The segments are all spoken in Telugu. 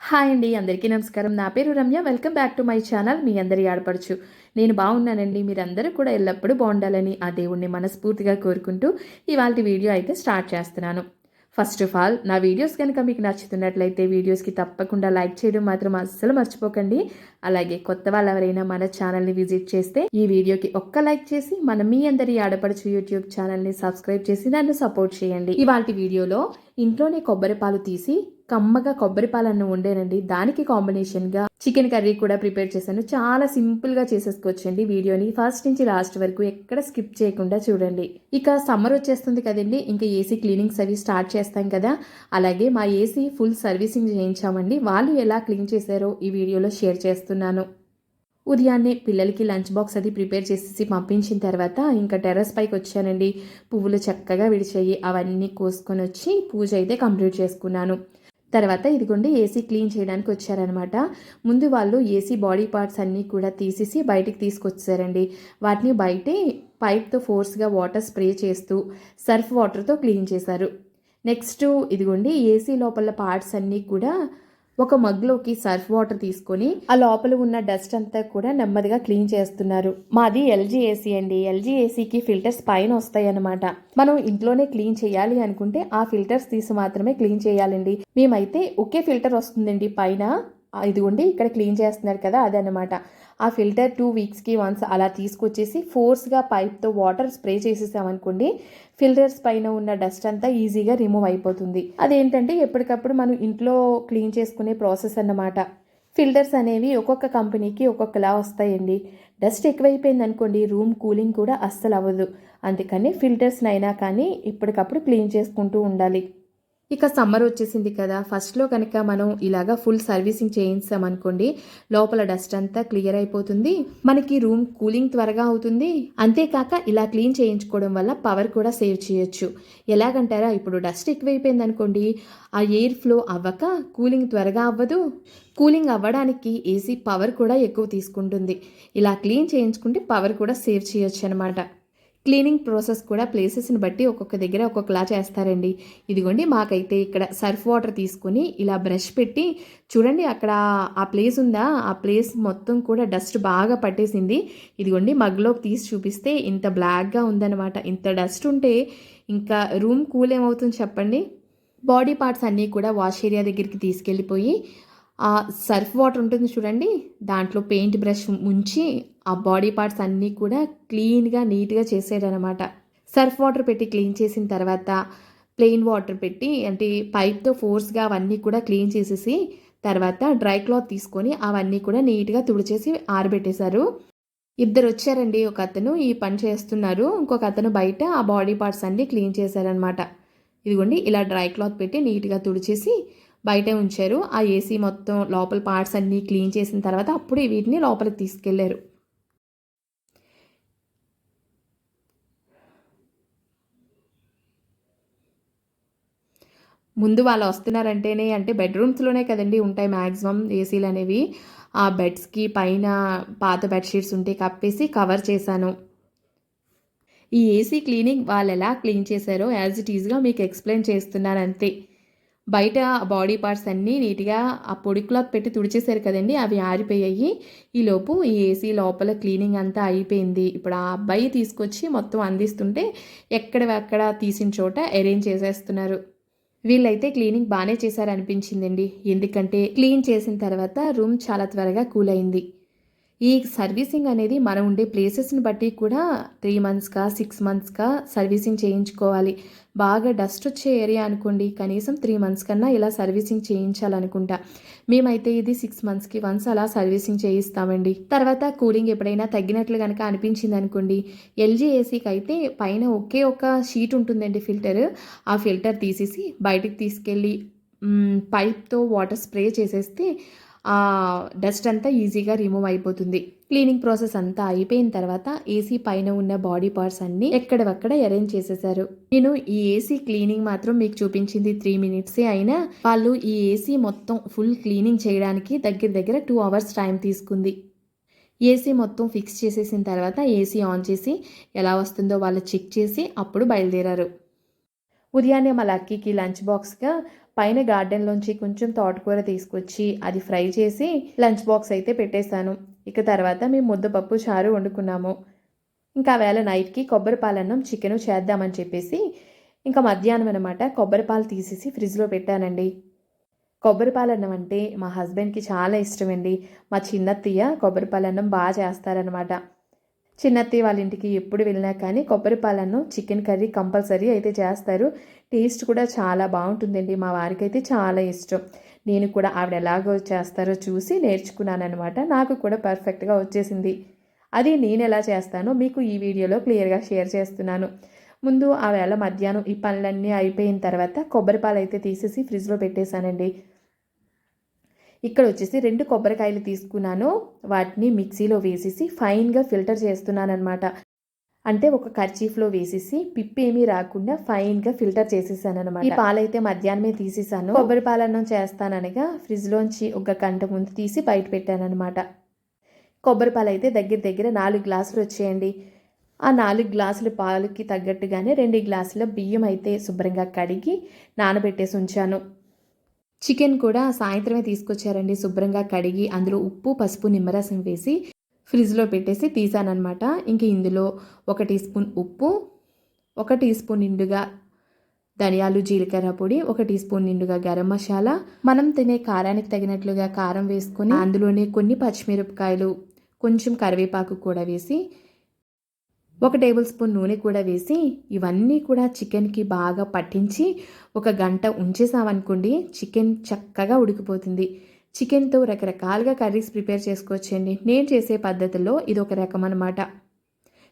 హాయ్ అండి అందరికీ నమస్కారం. నా పేరు Ramya. Welcome back to my channel మీ అందరి ఆడపడుచు. నేను బాగున్నానండి. మీరందరూ కూడా ఎల్లప్పుడూ బాగుండాలని ఆ దేవుణ్ణి మనస్ఫూర్తిగా కోరుకుంటూ ఇవాళ వీడియో అయితే స్టార్ట్ చేస్తున్నాను. ఫస్ట్ ఆఫ్ ఆల్ నా వీడియోస్ కనుక మీకు నచ్చుతున్నట్లయితే వీడియోస్కి తప్పకుండా లైక్ చేయడం మాత్రం అస్సలు మర్చిపోకండి. అలాగే కొత్త వాళ్ళు ఎవరైనా మన ఛానల్ని విజిట్ చేస్తే ఈ వీడియోకి ఒక్క లైక్ చేసి మన మీ అందరి ఆడపడుచు యూట్యూబ్ ఛానల్ని సబ్స్క్రైబ్ చేసి నన్ను సపోర్ట్ చేయండి. ఇవాళ వీడియోలో ఇంట్లోనే కొబ్బరి పాలు తీసి కమ్మగా కొబ్బరి పాలన్న ఉండేనండి. దానికి కాంబినేషన్గా చికెన్ కర్రీ కూడా ప్రిపేర్ చేశాను. చాలా సింపుల్గా చేసేసుకోవచ్చండి వీడియోని. ఫస్ట్ నుంచి లాస్ట్ వరకు ఎక్కడ స్కిప్ చేయకుండా చూడండి. ఇక సమ్మర్ వచ్చేస్తుంది కదండి. ఇంకా ఏసీ క్లీనింగ్స్ అవి స్టార్ట్ చేస్తాం కదా. అలాగే మా ఏసీ ఫుల్ సర్వీసింగ్ చేయించామండి. వాళ్ళు ఎలా క్లీన్ చేశారో ఈ వీడియోలో షేర్ చేస్తున్నాను. ఉదయాన్నే పిల్లలకి లంచ్ బాక్స్ అది ప్రిపేర్ చేసేసి పంపించిన తర్వాత ఇంకా టెర్రస్ పైకి వచ్చానండి. పువ్వులు చక్కగా విడిచాయి. అవన్నీ కోసుకొని వచ్చి పూజ అయితే కంప్లీట్ చేసుకున్నాను. తర్వాత ఇదిగోండి ఏసీ క్లీన్ చేయడానికి వచ్చారనమాట ముందు వాళ్ళు ఏసీ బాడీ పార్ట్స్ అన్నీ కూడా తీసేసి బయటికి తీసుకొచ్చారండి. వాటిని బయటే పైప్తో ఫోర్స్గా వాటర్ స్ప్రే చేస్తూ సర్ఫ్ వాటర్తో క్లీన్ చేశారు. నెక్స్ట్ ఇదిగోండి ఏసీ లోపల పార్ట్స్ అన్నీ కూడా ఒక మగ్లోకి సర్ఫ్ వాటర్ తీసుకొని ఆ లోపల ఉన్న డస్ట్ అంతా కూడా నెమ్మదిగా క్లీన్ చేస్తున్నారు. మాది ఎల్జీ ఏసీ అండి. ఎల్జీ ఏసీకి ఫిల్టర్స్ పైన వస్తాయి అనమాట మనం ఇంట్లోనే క్లీన్ చేయాలి అనుకుంటే ఆ ఫిల్టర్స్ తీసి మాత్రమే క్లీన్ చేయాలండి. మేమైతే ఒకే ఫిల్టర్ వస్తుందండి పైన. ఇదిగోండి ఇక్కడ క్లీన్ చేస్తున్నారు కదా అదనమాట ఆ ఫిల్టర్ టూ వీక్స్కి వన్స్ అలా తీసుకొచ్చేసి ఫోర్స్గా పైప్తో వాటర్ స్ప్రే చేసేసామనుకోండి ఫిల్టర్స్ పైన ఉన్న డస్ట్ అంతా ఈజీగా రిమూవ్ అయిపోతుంది. అదేంటంటే ఎప్పటికప్పుడు మనం ఇంట్లో క్లీన్ చేసుకునే ప్రాసెస్ అన్నమాట. ఫిల్టర్స్ అనేవి ఒక్కొక్క కంపెనీకి ఒక్కొక్కలా వస్తాయండి. డస్ట్ ఎక్కువైపోయింది అనుకోండి రూమ్ కూలింగ్ కూడా అస్సలు అవ్వదు అందుకని ఫిల్టర్స్నైనా కానీ ఇప్పటికప్పుడు క్లీన్ చేసుకుంటూ ఉండాలి. ఇక సమ్మర్ వచ్చేసింది కదా. ఫస్ట్లో కనుక మనం ఇలాగా ఫుల్ సర్వీసింగ్ చేయించామనుకోండి లోపల డస్ట్ అంతా క్లియర్ అయిపోతుంది మనకి రూమ్ కూలింగ్ త్వరగా అవుతుంది. అంతేకాక ఇలా క్లీన్ చేయించుకోవడం వల్ల పవర్ కూడా సేవ్ చేయొచ్చు. ఎలాగంటారా? ఇప్పుడు డస్ట్ ఎక్కువైపోయింది అనుకోండి ఆ ఎయిర్ ఫ్లో అవ్వక కూలింగ్ త్వరగా అవ్వదు. కూలింగ్ అవ్వడానికి ఏసీ పవర్ కూడా ఎక్కువ తీసుకుంటుంది. ఇలా క్లీన్ చేయించుకుంటే పవర్ కూడా సేవ్ చేయొచ్చు అనమాట క్లీనింగ్ ప్రాసెస్ కూడా ప్లేసెస్ని బట్టి ఒక్కొక్క దగ్గర ఒక్కొక్కలా చేస్తారండి. ఇదిగోండి మాకైతే ఇక్కడ సర్ఫ్ వాటర్ తీసుకొని ఇలా బ్రష్ పెట్టి చూడండి అక్కడ ఆ ప్లేస్ ఉందా? ఆ ప్లేస్ మొత్తం కూడా డస్ట్ బాగా పట్టేసింది. ఇదిగోండి మగ్లోకి తీసి చూపిస్తే ఇంత బ్లాక్గా ఉందన్నమాట. ఇంత డస్ట్ ఉంటే ఇంకా రూమ్ కూల్ ఏమవుతుంది చెప్పండి? బాడీ పార్ట్స్ అన్నీ కూడా వాష్ ఏరియా దగ్గరికి తీసుకెళ్ళిపోయి ఆ సర్ఫ్ వాటర్ ఉంటుంది చూడండి దాంట్లో పెయింట్ బ్రష్ ముంచి ఆ బాడీ పార్ట్స్ అన్నీ కూడా క్లీన్గా నీట్గా చేసేయడనమాట సర్ఫ్ వాటర్ పెట్టి క్లీన్ చేసిన తర్వాత ప్లెయిన్ వాటర్ పెట్టి అంటే పైప్తో ఫోర్స్గా అవన్నీ కూడా క్లీన్ చేసేసి తర్వాత డ్రై క్లాత్ తీసుకొని అవన్నీ కూడా నీట్గా తుడిచేసి ఆరబెట్టేశారు. ఇద్దరు వచ్చారండి ఒక అతను ఈ పని చేస్తున్నారు. ఇంకొక అతను బయట ఆ బాడీ పార్ట్స్ అన్నీ క్లీన్ చేశారనమాట ఇదిగోండి ఇలా డ్రై క్లాత్ పెట్టి నీట్గా తుడిచేసి బయటే ఉంచారు. ఆ ఏసీ మొత్తం లోపల పార్ట్స్ అన్నీ క్లీన్ చేసిన తర్వాత అప్పుడు వీటిని లోపలికి తీసుకెళ్ళారు. ముందు వాళ్ళు వస్తున్నారంటేనే అంటే బెడ్రూమ్స్లోనే కదండి ఉంటాయి మ్యాక్సిమం ఏసీలు అనేవి ఆ బెడ్స్కి పైన పాత బెడ్షీట్స్ ఉంటే కప్పేసి కవర్ చేశాను. ఈ ఏసీ క్లీనింగ్ వాళ్ళు ఎలా క్లీన్ చేశారో యాజ్ ఇట్ ఈజ్గా మీకు ఎక్స్ప్లెయిన్ చేస్తున్నాను అంతే. బయట బాడీ పార్ట్స్ అన్నీ నీట్గా ఆ పొడి క్లాత్ పెట్టి తుడిచేశారు కదండి అవి ఆరిపోయాయి. ఈలోపు ఈ ఏసీ లోపల క్లీనింగ్ అంతా అయిపోయింది. ఇప్పుడు ఆ అబ్బాయి తీసుకొచ్చి మొత్తం అందిస్తుంటే ఎక్కడ తీసిన చోట అరేంజ్ చేసేస్తున్నారు. వీళ్ళైతే క్లీనింగ్ బాగానే చేశారనిపించిందండి. ఎందుకంటే క్లీన్ చేసిన తర్వాత రూమ్ చాలా త్వరగా కూల్ అయింది ఈ సర్వీసింగ్ అనేది మనం ఉండే ప్లేసెస్ని బట్టి కూడా త్రీ మంత్స్గా సిక్స్ మంత్స్గా సర్వీసింగ్ చేయించుకోవాలి. బాగా డస్ట్ వచ్చే ఏరియా అనుకోండి కనీసం త్రీ మంత్స్ కన్నా ఇలా సర్వీసింగ్ చేయించాలనుకుంటా. మేమైతే ఇది సిక్స్ మంత్స్కి వన్స్ అలా సర్వీసింగ్ చేయిస్తామండి. తర్వాత కూలింగ్ ఎప్పుడైనా తగ్గినట్లు కనుక అనిపించింది అనుకోండి ఎల్జీ ఏసీకి అయితే పైన ఒకే ఒక షీట్ ఉంటుందండి ఫిల్టర్. ఆ ఫిల్టర్ తీసేసి బయటికి తీసుకెళ్ళి పైప్తో వాటర్ స్ప్రే చేసేస్తే డస్ట్ అంతా ఈజీగా రిమూవ్ అయిపోతుంది. క్లీనింగ్ ప్రాసెస్ అంతా అయిపోయిన తర్వాత ఏసీ పైన ఉన్న బాడీ పార్ట్స్ అన్ని ఎక్కడవక్కడ అరేంజ్ చేసేసారు నేను ఈ ఏసీ క్లీనింగ్ మాత్రం మీకు చూపించింది త్రీ మినిట్సే అయినా వాళ్ళు ఈ ఏసీ మొత్తం ఫుల్ క్లీనింగ్ చేయడానికి దగ్గర దగ్గర టూ అవర్స్ టైం తీసుకుంది. ఏసీ మొత్తం ఫిక్స్ చేసేసిన తర్వాత ఏసీ ఆన్ చేసి ఎలా వస్తుందో వాళ్ళు చెక్ చేసి అప్పుడు బయలుదేరారు. ఉదయాన్నే మా లక్కీకి లంచ్ బాక్స్గా పైన గార్డెన్లోంచి కొంచెం తోటకూర తీసుకొచ్చి అది ఫ్రై చేసి లంచ్ బాక్స్ అయితే పెట్టేశాను. ఇక తర్వాత మేము ముద్దపప్పు చారు వండుకున్నాము. ఇంకా వేళ నైట్కి కొబ్బరి పాలన్నం చికెన్ చేద్దామని చెప్పేసి ఇంకా మధ్యాహ్నం అనమాట కొబ్బరి పాలు తీసేసి ఫ్రిడ్జ్లో పెట్టానండి. కొబ్బరి పాలన్నం అంటే మా హస్బెండ్కి చాలా ఇష్టం అండి మా చిన్నత్తయ్య కొబ్బరి పాలన్నం బాగా చేస్తారనమాట చిన్నత్తి వాళ్ళ ఇంటికి ఎప్పుడు వెళ్ళినా కానీ కొబ్బరి పాలను చికెన్ కర్రీ కంపల్సరీ అయితే చేస్తారు. టేస్ట్ కూడా చాలా బాగుంటుందండి. మా వారికి అయితే చాలా ఇష్టం. నేను కూడా ఆవిడ ఎలాగో చేస్తారో చూసి నేర్చుకున్నాను అనమాట నాకు కూడా పర్ఫెక్ట్గా వచ్చేసింది. అది నేను ఎలా చేస్తానో మీకు ఈ వీడియోలో క్లియర్గా షేర్ చేస్తున్నాను. ముందు ఆవేళ మధ్యాహ్నం ఈ పనులన్నీ అయిపోయిన తర్వాత కొబ్బరి పాలు అయితే తీసేసి ఫ్రిడ్జ్లో పెట్టేశానండి. ఇక్కడ వచ్చేసి రెండు కొబ్బరికాయలు తీసుకున్నాను. వాటిని మిక్సీలో వేసేసి ఫైన్గా ఫిల్టర్ చేస్తున్నాను అనమాట అంటే ఒక కర్చీఫ్లో వేసేసి పిప్పి ఏమీ రాకుండా ఫైన్గా ఫిల్టర్ చేసేసాను అనమాట ఈ పాలైతే మధ్యాహ్నమే తీసేసాను. కొబ్బరి పాలన్నం చేస్తాననగా ఫ్రిడ్జ్లోంచి ఒక గంట ముందు తీసి బయట పెట్టాను అనమాట కొబ్బరి పాలు అయితే దగ్గర దగ్గర నాలుగు గ్లాసులు వచ్చేయండి. ఆ నాలుగు గ్లాసుల పాలకి తగ్గట్టుగానే రెండు గ్లాసుల బియ్యం అయితే శుభ్రంగా కడిగి నానబెట్టేసి ఉంచాను. చికెన్ కూడా సాయంత్రమే తీసుకొచ్చారండి. శుభ్రంగా కడిగి అందులో ఉప్పు పసుపు నిమ్మరసం వేసి ఫ్రిడ్జ్లో పెట్టేసి తీసానమాట ఇంక ఇందులో ఒక టీ స్పూన్ ఉప్పు ఒక టీ స్పూన్ నిండుగా ధనియాలు జీలకర్ర పొడి ఒక టీ స్పూన్ నిండుగా గరం మసాలా. మనం తినే కారానికి తగినట్లుగా కారం వేసుకొని అందులోనే కొన్ని పచ్చిమిరపకాయలు కొంచెం కరివేపాకు కూడా వేసి ఒక టేబుల్ స్పూన్ నూనె కూడా వేసి ఇవన్నీ కూడా చికెన్కి బాగా పట్టించి ఒక గంట ఉంచేసామనుకోండి చికెన్ చక్కగా ఉడికిపోతుంది. చికెన్తో రకరకాలుగా కర్రీస్ ప్రిపేర్ చేసుకోవచ్చండి. నేను చేసే పద్ధతిలో ఇది ఒక రకం అనమాట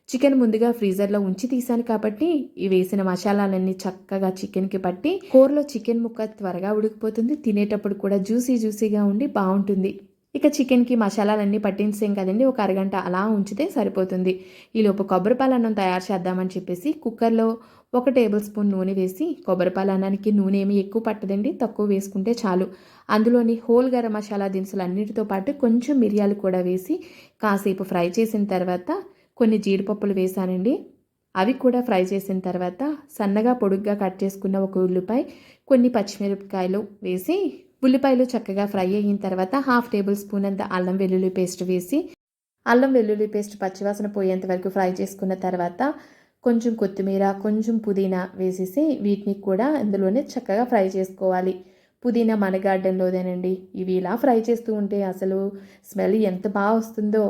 చికెన్ ముందుగా ఫ్రీజర్లో ఉంచి తీసాను కాబట్టి ఈ వేసిన మసాలాలన్నీ చక్కగా చికెన్కి పట్టి కూరలో చికెన్ ముక్క త్వరగా ఉడికిపోతుంది. తినేటప్పుడు కూడా జ్యూసీ జ్యూసీగా ఉండి బాగుంటుంది. ఇక చికెన్కి మసాలాలన్నీ పట్టించేం కదండి ఒక అరగంట అలా ఉంచితే సరిపోతుంది. ఈలోపు కొబ్బరిపాలు అన్నం తయారు చేద్దామని చెప్పేసి కుక్కర్లో ఒక టేబుల్ స్పూన్ నూనె వేసి కొబ్బరిపాలు అన్నానికి నూనె ఏమి ఎక్కువ పట్టదండి తక్కువ వేసుకుంటే చాలు. అందులోని హోల్ గరం మసాలా దినుసులు అన్నిటితో పాటు కొంచెం మిరియాలు కూడా వేసి కాసేపు ఫ్రై చేసిన తర్వాత కొన్ని జీడిపప్పులు వేసానండి. అవి కూడా ఫ్రై చేసిన తర్వాత సన్నగా పొడుగ్గా కట్ చేసుకున్న ఒక ఉల్లిపాయ కొన్ని పచ్చిమిరపకాయలు వేసి ఉల్లిపాయలు చక్కగా ఫ్రై అయిన తర్వాత హాఫ్ టేబుల్ స్పూన్ అంత అల్లం వెల్లుల్లి పేస్ట్ వేసి అల్లం వెల్లుల్లి పేస్ట్ పచ్చివాసన పోయేంత వరకు ఫ్రై చేసుకున్న తర్వాత కొంచెం కొత్తిమీర కొంచెం పుదీనా వేసేసి వీటిని కూడా ఇందులోనే చక్కగా ఫ్రై చేసుకోవాలి. పుదీనా మన గార్డెన్లోదేనండి. ఇవి ఇలా ఫ్రై చేస్తూ ఉంటే అసలు స్మెల్ ఎంత బాగా వస్తుందో.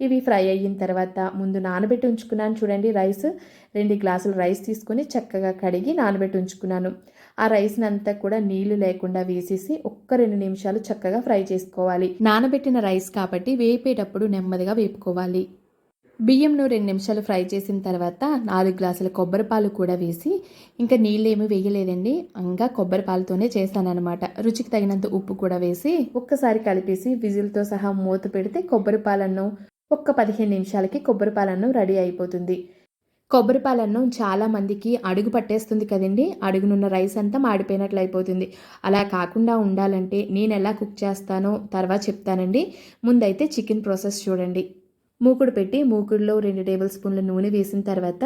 ఇవి ఫ్రై అయిన తర్వాత ముందు నానబెట్టి ఉంచుకున్నాను. చూడండి రైస్ రెండు గ్లాసులు రైస్ తీసుకొని చక్కగా కడిగి నానబెట్టి ఉంచుకున్నాను. ఆ రైస్ని అంతా కూడా నీళ్ళు లేకుండా వేసేసి ఒక్క రెండు నిమిషాలు చక్కగా ఫ్రై చేసుకోవాలి. నానబెట్టిన రైస్ కాబట్టి వేపేటప్పుడు నెమ్మదిగా వేపుకోవాలి. బియ్యంను రెండు నిమిషాలు ఫ్రై చేసిన తర్వాత నాలుగు గ్లాసుల కొబ్బరి పాలు కూడా వేసి ఇంకా నీళ్ళు ఏమి వేయలేదండి. ఇంకా కొబ్బరి పాలతోనే చేశానమాట రుచికి తగినంత ఉప్పు కూడా వేసి ఒక్కసారి కలిపేసి విజిల్తో సహా మూత పెడితే కొబ్బరి పాలను ఒక్క పదిహేను నిమిషాలకి కొబ్బరి పాలన్నం రెడీ అయిపోతుంది. కొబ్బరి పాలన్నం చాలా మందికి అడుగు పట్టేస్తుంది కదండి. అడుగునున్న రైస్ అంతా మాడిపోయినట్లు అయిపోతుంది. అలా కాకుండా ఉండాలంటే నేను ఎలా కుక్ చేస్తానో తర్వాత చెప్తానండి. ముందైతే చికెన్ ప్రాసెస్ చూడండి. మూకుడు పెట్టి మూకుడులో రెండు టేబుల్ స్పూన్ల నూనె వేసిన తర్వాత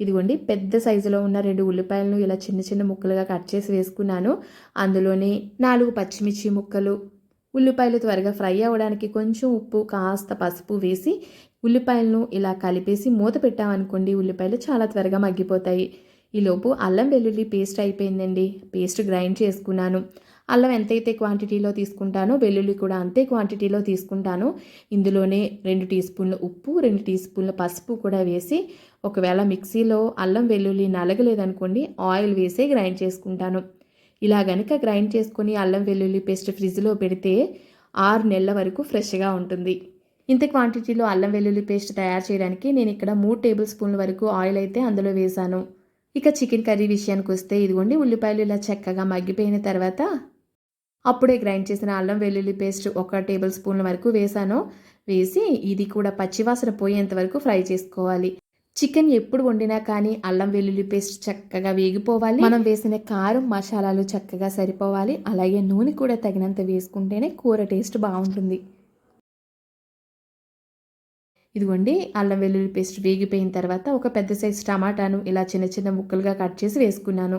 ఇదిగోండి పెద్ద సైజులో ఉన్న రెండు ఉల్లిపాయలను ఇలా చిన్న చిన్న ముక్కలుగా కట్ చేసి వేసుకున్నాను. అందులోనే నాలుగు పచ్చిమిర్చి ముక్కలు ఉల్లిపాయలు త్వరగా ఫ్రై అవ్వడానికి కొంచెం ఉప్పు కాస్త పసుపు వేసి ఉల్లిపాయలను ఇలా కలిపేసి మూత పెట్టామనుకోండి ఉల్లిపాయలు చాలా త్వరగా మగ్గిపోతాయి. ఈలోపు అల్లం వెల్లుల్లి పేస్ట్ అయిపోయిందండి. పేస్ట్ గ్రైండ్ చేసుకున్నాను. అల్లం ఎంతైతే క్వాంటిటీలో తీసుకుంటానో వెల్లుల్లి కూడా అంతే క్వాంటిటీలో తీసుకుంటాను. ఇందులోనే రెండు టీ స్పూన్ల ఉప్పు రెండు టీ స్పూన్ల పసుపు కూడా వేసి ఒకవేళ మిక్సీలో అల్లం వెల్లుల్లి నలగలేదనుకోండి ఆయిల్ వేసి గ్రైండ్ చేసుకుంటాను. ఇలా గనుక గ్రైండ్ చేసుకొని అల్లం వెల్లుల్లి పేస్ట్ ఫ్రిడ్జ్లో పెడితే ఆరు నెలల వరకు ఫ్రెష్గా ఉంటుంది. ఇంత క్వాంటిటీలో అల్లం వెల్లుల్లి పేస్ట్ తయారు చేయడానికి నేను ఇక్కడ మూడు టేబుల్ స్పూన్ల వరకు ఆయిల్ అయితే అందులో వేశాను. ఇక చికెన్ కర్రీ విషయానికి వస్తే ఇదిగోండి ఉల్లిపాయలు ఇలా చక్కగా మగ్గిపోయిన తర్వాత అప్పుడే గ్రైండ్ చేసిన అల్లం వెల్లుల్లి పేస్ట్ ఒక టేబుల్ స్పూన్ల వరకు వేసాను వేసి ఇది కూడా పచ్చివాసన పోయేంత వరకు ఫ్రై చేసుకోవాలి. చికెన్ ఎప్పుడు వండినా కానీ అల్లం వెల్లుల్లి పేస్ట్ చక్కగా వేగిపోవాలి. మనం వేసిన కారం మసాలాలు చక్కగా సరిపోవాలి. అలాగే నూనె కూడా తగినంత వేసుకుంటేనే కూర టేస్ట్ బాగుంటుంది. ఇదిగోండి అల్లం వెల్లుల్లి పేస్ట్ వేగిపోయిన తర్వాత ఒక పెద్ద సైజు టమాటాను ఇలా చిన్న చిన్న ముక్కలుగా కట్ చేసి వేసుకున్నాను.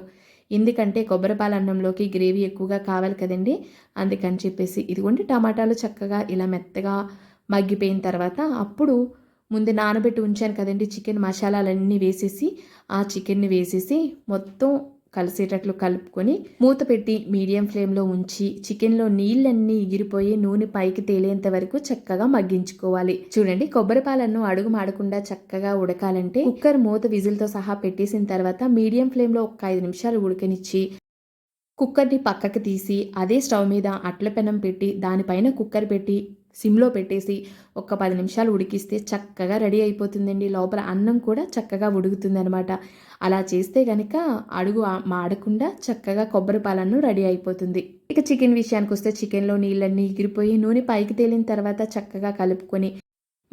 ఎందుకంటే కొబ్బరిపాల అన్నంలోకి గ్రేవీ ఎక్కువగా కావాలి కదండి. అందుకని చెప్పేసి ఇదిగోండి టమాటాలు చక్కగా ఇలా మెత్తగా మగ్గిపోయిన తర్వాత అప్పుడు ముందు నానబెట్టి ఉంచాను కదండి చికెన్ మసాలాలన్నీ వేసేసి ఆ చికెన్ని వేసేసి మొత్తం కలిసేటట్లు కలుపుకొని మూత పెట్టి మీడియం ఫ్లేమ్లో ఉంచి చికెన్లో నీళ్ళన్నీ ఎగిరిపోయి నూనె పైకి తేలేంత వరకు చక్కగా మగ్గించుకోవాలి. చూడండి కొబ్బరి పాలను అడుగు మాడకుండా చక్కగా ఉడకాలంటే కుక్కర్ మూత విజిల్తో సహా పెట్టేసిన తర్వాత మీడియం ఫ్లేమ్లో ఒక ఐదు నిమిషాలు ఉడకనిచ్చి కుక్కర్ని పక్కకి తీసి అదే స్టవ్ మీద అట్ల పెనం పెట్టి దానిపైన కుక్కర్ పెట్టి సిమ్లో పెట్టేసి ఒక పది నిమిషాలు ఉడికిస్తే చక్కగా రెడీ అయిపోతుందండి. లోపల అన్నం కూడా చక్కగా ఉడుకుతుందనమాట అలా చేస్తే కనుక అడుగు మాడకుండా చక్కగా కొబ్బరి పాలను రెడీ అయిపోతుంది. ఇక చికెన్ విషయానికి వస్తే చికెన్లో నీళ్ళన్నీ ఎగిరిపోయి నూనె పైకి తేలిన తర్వాత చక్కగా కలుపుకొని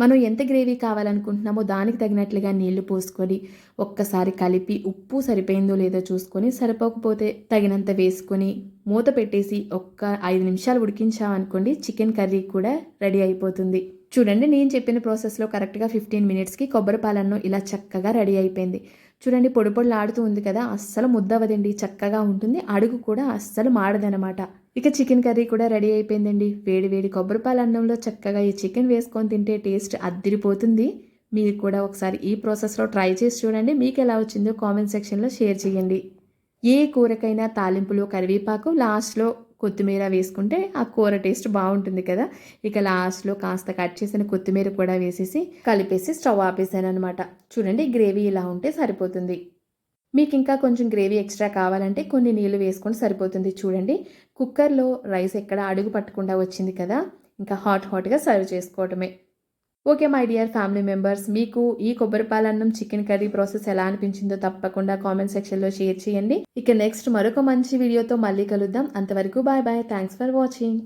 మనం ఎంత గ్రేవీ కావాలనుకుంటున్నామో దానికి తగినట్లుగా నీళ్ళు పోసుకొని ఒక్కసారి కలిపి ఉప్పు సరిపోయిందో లేదో చూసుకొని సరిపోకపోతే తగినంత వేసుకొని మూత పెట్టేసి ఒక్క ఐదు నిమిషాలు ఉడికించామనుకోండి చికెన్ కర్రీ కూడా రెడీ అయిపోతుంది. చూడండి నేను చెప్పిన ప్రాసెస్లో కరెక్ట్గా ఫిఫ్టీన్ మినిట్స్కి కొబ్బరి పాలన్ను ఇలా చక్కగా రెడీ అయిపోయింది. చూడండి పొడి పొడిలాడుతూ ఉంది కదా అస్సలు ముద్దవదండి చక్కగా ఉంటుంది. అడుగు కూడా అస్సలు మాడదనమాట. ఇక చికెన్ కర్రీ కూడా రెడీ అయిపోయిందండి. వేడి వేడి కొబ్బరిపాల అన్నంలో చక్కగా ఈ చికెన్ వేసుకొని తింటే టేస్ట్ అద్దిరిపోతుంది. మీరు కూడా ఒకసారి ఈ ప్రాసెస్లో ట్రై చేసి చూడండి. మీకు ఎలా వచ్చిందో కామెంట్ సెక్షన్లో షేర్ చేయండి. ఏ కూరకైనా తాలింపులో కరివేపాకు లాస్ట్లో కొత్తిమీర వేసుకుంటే ఆ కూర టేస్ట్ బాగుంటుంది కదా. ఇక లాస్ట్లో కాస్త కట్ చేసిన కొత్తిమీర కూడా వేసేసి కలిపేసి స్టవ్ ఆపేసాను అనమాట చూడండి గ్రేవీ ఇలా ఉంటే సరిపోతుంది. మీకు ఇంకా కొంచెం గ్రేవీ ఎక్స్ట్రా కావాలంటే కొన్ని నీళ్ళు వేసుకొని సరిపోతుంది చూడండి. కుక్కర్లో రైస్ ఎక్కడ అడుగు పట్టకుండా వచ్చింది కదా. ఇంకా హాట్ హాట్గా సర్వ్ చేసుకోవటమే. Okay my dear family members మీకు ఈ కొబ్బరి పాలన్నం చికెన్ కర్రీ ప్రాసెస్ ఎలా అనిపించిందో తప్పకుండా కామెంట్ సెక్షన్లో షేర్ చేయండి. ఇక నెక్స్ట్ మరొక మంచి వీడియోతో మళ్ళీ కలుద్దాం. అంతవరకు bye bye. Thanks for watching.